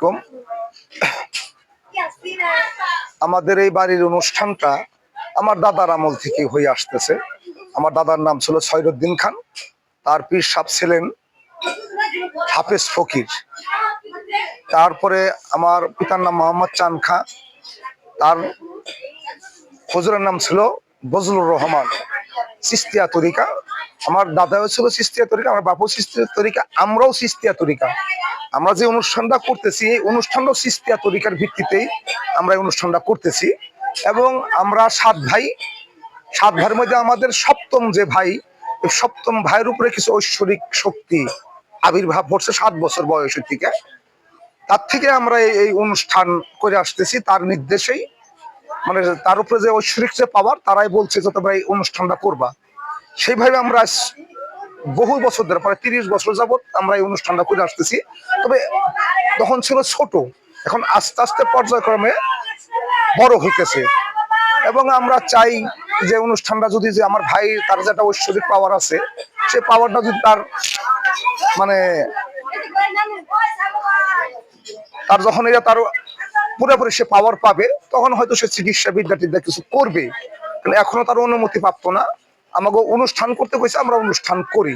কম আমাদের এই বাড়ির অনুষ্ঠানটা আমার দাদার আমল থেকে হয়ে আসতেছে। আমার দাদার নাম ছিল সৈরুদ্দিন খান। তার পীর সাপ ছিলেন হাফেজ ফকির। তারপরে আমার পিতার নাম মোহাম্মদ চান খাঁ। তার হজুরের নাম ছিল বজলুর রহমান। সিস্তিয়া তরিকা। আমার দাদাও ছিল সিস্তিয়া তরিকা, আমার বাপু সিস্তিয়া তরিকা, আমরাও সিস্তিয়া তরিকা। আমরা যে অনুষ্ঠানটা করতেছি, এই অনুষ্ঠানটাও সিস্তিয়া তরিকার ভিত্তিতেই আমরা এই অনুষ্ঠানটা করতেছি। এবং আমরা সাত ভাই, সাত ভাইয়ের মধ্যে আমাদের সপ্তম যে ভাই সপ্তম ভাইয়ের উপরে কিছু ঐশ্বরিক শক্তি আবির্ভাব ঘটছে সাত বছর বয়সের থেকে তার থেকে আমরা এই- অনুষ্ঠান করে আসতেছি, তার নির্দেশেই। মানে তার উপরে যে ঐশ্বরিক যে পাওয়ার তারাই বলছে যে তোমরা এই অনুষ্ঠানটা করবা। সেইভাবে আমরা বহু বছর ধরে, প্রায় তিরিশ বছর যাবত আমরা এই অনুষ্ঠানটা করে আসতেছি। তবে তখন ছিল ছোট, এখন আস্তে আস্তে পর্যায়ক্রমে বড় হইতেছে। এবং আমরা চাই যে অনুষ্ঠানটা যদি যে আমার ভাই, তার যেটা ঐশ্বরিক পাওয়ার আছে, সে পাওয়ারটা যদি তার মানে তার যখন এটা তার পুরোপুরি সে পাওয়ার পাবে, তখন হয়তো সে চিকিৎসা বিদ্যা কিছু করবে। এখনও তার অনুমতি প্রাপ্ত না। আমাকে অনুষ্ঠান করতে কইছে আমরা অনুষ্ঠান করি।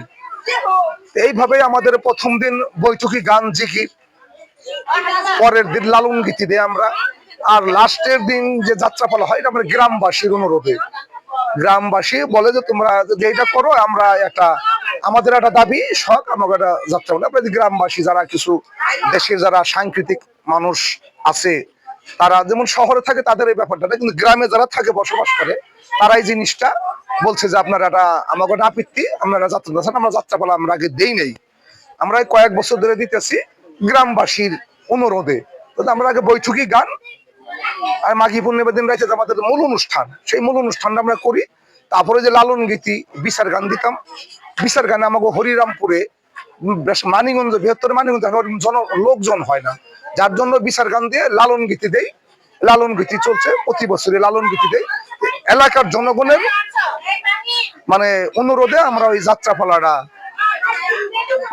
এইভাবে আমাদের প্রথম দিন বৈঠকি গান জিকির পরের দিন লালন গীতি দেয় আমরা। আর লাস্টের দিন যে যাত্রাপালা হয়, এটা আমরা গ্রামবাসীর অনুরোধে। গ্রামবাসী বলে যে, তোমরা যদি এটা করো, আমরা একটা, আমাদের একটা দাবি, শখ, আমাকে একটা যাত্রা বলে। যদি গ্রামবাসী যারা কিছু দেশের যারা সাংস্কৃতিক মানুষ আছে, তারা যেমন শহরে থাকে, তাদের এই ব্যাপারটা কিন্তু গ্রামে যারা থাকে, বসবাস করে, তারা এই জিনিসটা বলছে যে আপনারা একটা আমাকে আপত্তি আপনারা যাত্রা দিচ্ছেন আমরা যাত্রাপালা আমরা আগে দেই নেই। আমরা কয়েক বছর ধরে দিতেছি গ্রামবাসীর অনুরোধে। আমরা আগে বৈঠকি গান আর মাঘী পূর্ণিমার দিন রয়েছে আমাদের মূল অনুষ্ঠান, সেই মূল অনুষ্ঠানটা আমরা করি। তারপরে যে লালন গীতি, বিচার গান দিতাম। বিচার গানে আমাকে হরিরামপুরে বেশ মানিগঞ্জ, বৃহত্তর মানিগঞ্জ জন, লোকজন হয় না। যার জন্য বিচার গান দিয়ে লালন গীতি দেই। লালন গীতি চলছে, প্রতি বছরে লালন গীতি দেই। এলাকার জনগণের মানে অনুরোধে আমরা ওই যাত্রা যাত্রাপালাটা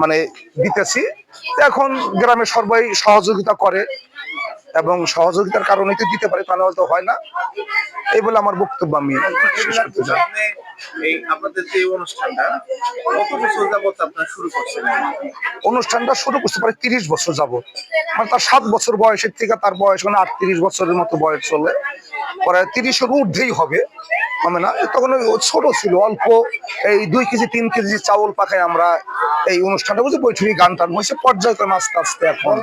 মানে দিতেছি। এখন গ্রামে সবাই সহযোগিতা করে এবং সহযোগিতার কারণে তো দিতে পারে তা নাহলে তো হয় না। এই বলে আমার বক্তব্য আমি শেষ করতে চাই। অনুষ্ঠানটা যাবত শুরু করতে পারে তিরিশ বছর যাব মানে তার সাত বছর বয়সের থেকে তার বয়স মানে আটত্রিশ বছরের মতো বয়স চলে। পরে তিরিশের ঊর্ধ্বেই হবে। হবে না তখন ছোট ছিল অল্প এই দুই কেজি তিন কেজি চাউল পাখায় আমরা এই অনুষ্ঠানটা বুঝে বৈঠকি গান টান হয়েছে পর্যায়ক্রমে আস্তে আস্তে এখন।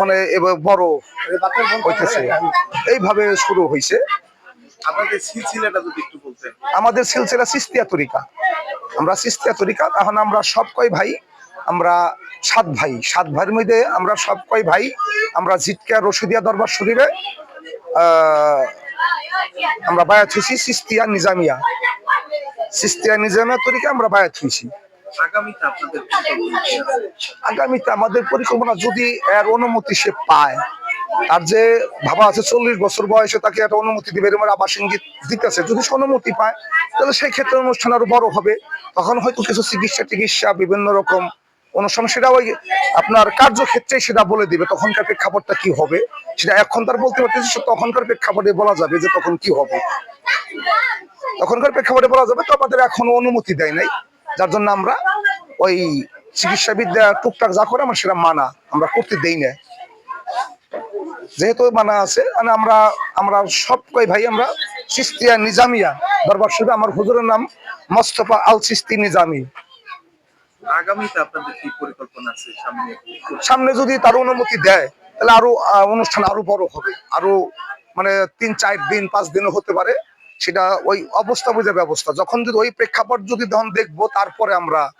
মানে এবার বড় হইতেছে। এইভাবে শুরু হয়েছে আমাদের সিলসিলা সিস্তিয়া তরিকা। আমরা সিস্তিয়া তরিকা এখন আমরা সব কয় ভাই আমরা সাত ভাই। সাত ভাইয়ের মধ্যে আমরা সব কয় ভাই আমরা জিটকা রশিদিয়া দরবার শরীরে আহ, আমরা বায়াত হয়েছি সিস্তিয়া নিজামিয়া। সিস্তিয়া নিজামিয়া তরিকা আমরা বায়াত হয়েছি। আগামীতে আমাদের পরিকল্পনা যদি এর অনুমতি সে পায় আর যে ভাবা আছে চল্লিশ বছর বয়সে তাকে একটা অনুমতি দিবে এরকম আবার সংগীত দিতেছে যদি সে অনুমতি পায় তাহলে সেই ক্ষেত্রে অনুষ্ঠান আরও বড় হবে। তখন হয়তো কিছু চিকিৎসা টিকিৎসা বিভিন্ন রকম অনুষ্ঠান সেটা ওই আপনার কার্যক্ষেত্রে সেটা বলে দিবে, তখনকার প্রেক্ষাপটটা কি হবে? সেটা এখন তার বলতে পারতেছি তখনকার প্রেক্ষাপটে বলা যাবে যে তখন কি হবে। তখনকার প্রেক্ষাপটে বলা যাবে, তো আমাদের এখনও অনুমতি দেয় নাই। যার জন্য আমরা ওই চিকিৎসা বিদ্যা টুকটাক যা করে আমরা সেটা মানা, আমরা করতে দেই না যেহেতু মানা আছে মানে আমরা আমরা সব কই ভাই আমরা সিস্তিয়া নিজামিয়া, দরবার শরীফে আমার হুজুরের নাম মোস্তফা আল সিস্তি নিজামি। আগামীতে আপনাদের কি পরিকল্পনা আছে সামনে? সামনে যদি তার অনুমতি দেয়, তাহলে আরও অনুষ্ঠান আরও বড় হবে। আরও মানে তিন, চার দিন, পাঁচ দিনও হতে পারে। সেটা ওই অবস্থা বুঝে ব্যবস্থা। যখন যদি ওই প্রেক্ষাপট যদি তখন দেখব, তারপরে আমরা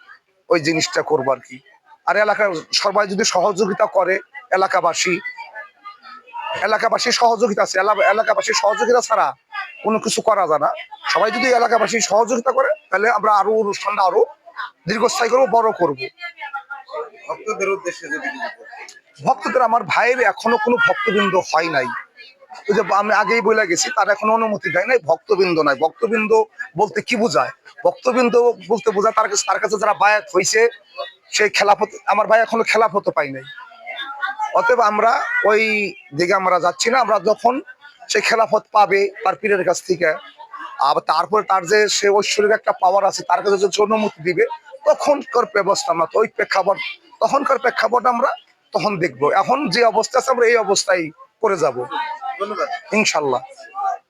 ওই জিনিসটা করব আর কি। আর এলাকার সবাই যদি সহযোগিতা করে, এলাকাবাসী এলাকাবাসী সহযোগিতা আছে। এলা- এলাকাবাসীর সহযোগিতা ছাড়া কোনো কিছু করা যায় না। সবাই যদি এলাকাবাসী সহযোগিতা করে, তাহলে আমরা আরও অনুষ্ঠানটা আরও দীর্ঘস্থায়ী করব বড় করব। ভক্তদের উদ্দেশ্যে যদি ভক্তদের আমার ভাইয়ের এখনও কোনো ভক্তবৃন্দ হয় নাই। ওই যে আমি আগেই বলে গেছি তার এখনও অনুমতি দেয় নাই ভক্তবৃন্দ নাই। ভক্তবৃন্দ বলতে কি বোঝায়? ভক্তবৃন্দ বলতে বোঝায় তার কাছে তার কাছে যারা বায়াত হয়েছে সেই খেলাফত আমার ভাই এখনও খেলাফত পাই নাই। অতএব আমরা ওই দিকে আমরা যাচ্ছি না। আমরা যখন সে খেলাফত পাবে তার পীরের কাছ থেকে আবার তারপরে তার যে সে ঐশ্বরিক একটা পাওয়ার আছে তার কাছে যদি অনুমতি দিবে তখনকার ব্যবস্থা আমরা ওই প্রেক্ষাপট তখনকার প্রেক্ষাপট আমরা তখন দেখব। এখন যে অবস্থা আছে আমরা এই অবস্থায় করে যাব। ধন্যবাদ। ইনশাল্লাহ।